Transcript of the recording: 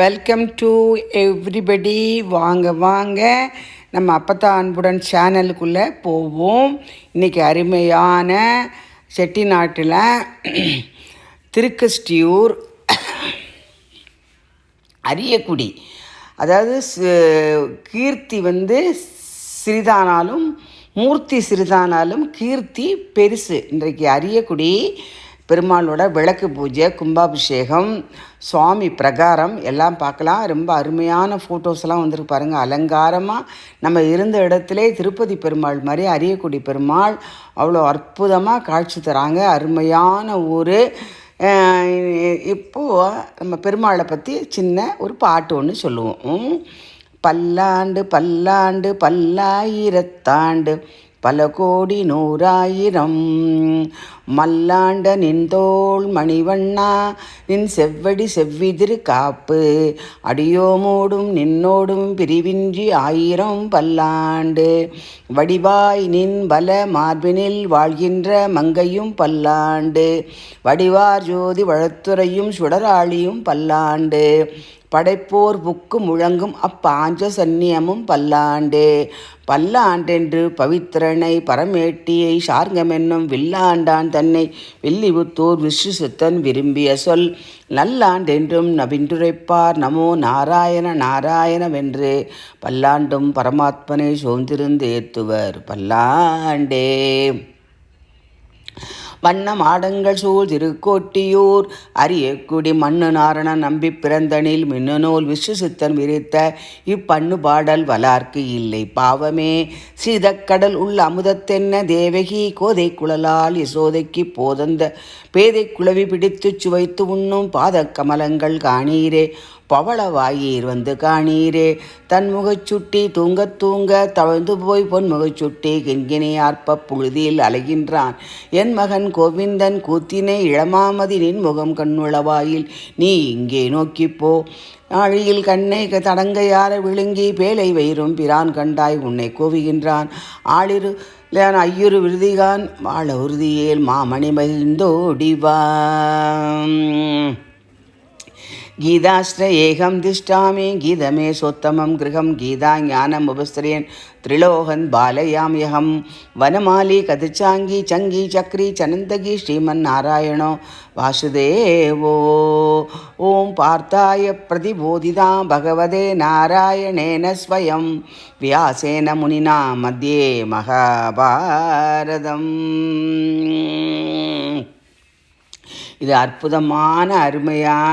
Welcome to everybody வாங்க வாங்க. நம்ம அப்பத்தா அன்புடன் சேனலுக்குள்ளே போவோம். இன்றைக்கி அருமையான செட்டிநாட்டில் திருக்கஸ்டியூர் அரியக்குடி. அதாவது கீர்த்தி வந்து சிறிதானாலும் மூர்த்தி சிறிதானாலும் கீர்த்தி பெருசு. இன்றைக்கு அரியக்குடி பெருமாளோட விளக்கு பூஜை கும்பாபிஷேகம் சுவாமி பிரகாரம் எல்லாம் பார்க்கலாம். ரொம்ப அருமையான ஃபோட்டோஸ்லாம் வந்துருக்கு பாருங்கள் அலங்காரமாக நம்ம இருந்த இடத்துல திருப்பதி பெருமாள் மாதிரி அரியக்குடி பெருமாள் அவ்வளோ அற்புதமாக காட்சி தராங்க. அருமையான ஊர். இப்போது நம்ம பெருமாளை பற்றி சின்ன ஒரு பாட்டு ஒன்று சொல்லுவோம். பல்லாண்டு பல்லாண்டு பல்லாயிரத்தாண்டு. பல கோடி நூறாயிரம். மல்லாண்ட நின் நின்தோள் மணிவண்ணா நின் செவ்வடி செவ்விதிரு காப்பு. அடியோமோடும் நின்னோடும் பிரிவின்றி ஆயிரம் பல்லாண்டு. வடிவாய் நின் பல மார்பினில் வாழ்கின்ற மங்கையும் பல்லாண்டு. வடிவார் ஜோதி வழத்துறையும் சுடராளியும் பல்லாண்டு. படைப்போர் புக்கு முழங்கும் அப்பாஞ்ச சந்நியமும் பல்லாண்டே. பல்லாண்டென்று பவித்திரனை பரமேட்டியை சார்கமென்னும் வில்லாண்டான் தன்னை வில்லிபுத்தூர் விஷ்ணுசித்தன் விரும்பிய சொல். நல்லாண்டென்றும் நபின்றுரைப்பார் நமோ நாராயண நாராயணவென்று பல்லாண்டும் பரமாத்மனை சோர்ந்திருந்து ஏத்துவர் பல்லாண்டே. வண்ண மாடங்கள் சூழ் திருக்கோட்டியூர் அரியக்குடி மண்ணு நாரணன் நம்பி பிறந்தனில் மின்னநூல் விஸ்வசித்தன் விரித்த இப்பண்ணு பாடல் வலார்க்கு இல்லை பாவமே. சீதக்கடல் உள்ள அமுதத்தென்ன தேவகி கோதை குழலால் யசோதைக்கு போதந்த பேதை குளவி பிடித்துச் சுவைத்து உண்ணும் பாத கமலங்கள் காணீரே. பவளவாயீர் வந்து காணீரே. தன் முகச்சுட்டி தூங்கத் தூங்க தவழ்ந்து போய் பொன்முகச் சுட்டி கெண்கினி ஆர்ப்ப புழுதியில் அலைகின்றான். என் மகன் கோவிந்தன் கூத்தினை இளமாமதி நின் முகம் கண்ணுளவாயில் நீ இங்கே நோக்கிப் போ. ஆழியில் கண்ணை க- தடங்கையார விழுங்கி பேலை வயிறும் பிரான் கண்டாய் உன்னை கூவுகின்றான். ஆளிரு ஐயுறு விருதிகான் வாழ உறுதியேல் மாமணி கீதாஸ்ர ஏகம் திஷ்டாமி கீதமே சோத்தமம் கிரகம் கீதா ஞானம் உபஸ்திரியன் திரிலோகன் பாலயாம்யகம் வனமாலி கதிச்சாங்கி சங்கி சக்ரி சனந்தகி ஸ்ரீமன் நாராயணோ வாசுதேவோ ஓம் பார்த்தாய பிரதிபோதிதாம் பகவதே நாராயணேன ஸ்வயம். வியாசேன முனினா மத்தியே மகாபாரதம். இது அற்புதமான அருமையான